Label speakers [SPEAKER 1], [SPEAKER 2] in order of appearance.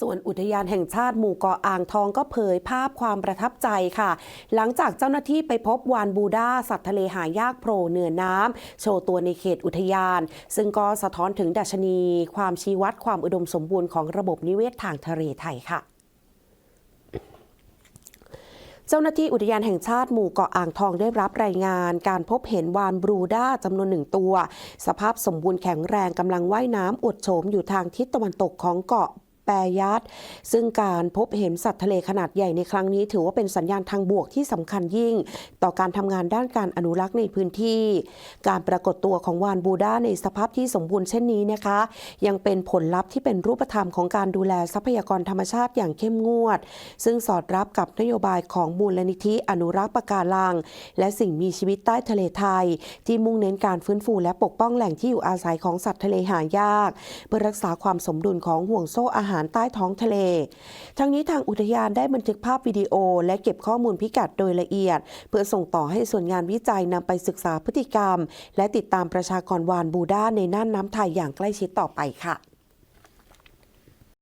[SPEAKER 1] ส่วนอุทยานแห่งชาติหมู่เกาะอ่างทองก็เผยภาพความประทับใจค่ะ หลังจากเจ้าหน้าที่ไปพบวานบูดาสัตว์ทะเลหายากโผล่เหนือน้ำโชว์ตัวในเขตอุทยาน ซึ่งก็สะท้อนถึงดัชนี ความชี้วัดความอุดมสมบูรณ์ของระบบนิเวศทางทะเลไทยค่ะเจ้าหน้าที่อุทยานแห่งชาติหมู่เกาะอ่างทองได้รับรายงาน การพบเห็นวานบรูด้าจำนวนหนึ่งตัว สภาพสมบูรณ์แข็งแรงกำลังว่ายน้ำอดโฉมอยู่ทางทิศตะวันตกของเกาะ แปรยัดซึ่งการพบเห็นสัตว์ทะเลขนาดใหญ่ในครั้งนี้ ถือว่าเป็นสัญญาณทางบวกที่สำคัญยิ่ง ต่อการทำงานด้านการอนุรักษ์ในพื้นที่ การปรากฏตัวของวานบูด้าในสภาพที่สมบูรณ์เช่นนี้นะคะ ยังเป็นผลลัพธ์ที่เป็นรูปธรรมของการดูแลทรัพยากรธรรมชาติอย่างเข้มงวด ซึ่งสอดรับกับนโยบายของมูลนิธิอนุรักษ์ปะการัง และสิ่งมีชีวิตใต้ทะเลไทย ที่มุ่งเน้นการฟื้นฟูและปกป้องแหล่งที่อยู่อาศัยของสัตว์ทะเลหายาก เพื่อรักษาความสมดุลของห่วงโซ่อาหารารใต้ท้องทะเล ทั้งนี้ทางอุทยานได้บันทึกภาพวิดีโอ และเก็บข้อมูลพิกัดโดยละเอียด เพื่อส่งต่อให้ส่วนงานวิจัยนำไปศึกษาพฤติกรรม และติดตามประชากรวานบูด้าในน่านน้ำไทยอย่างใกล้ชิดต่อไปค่ะ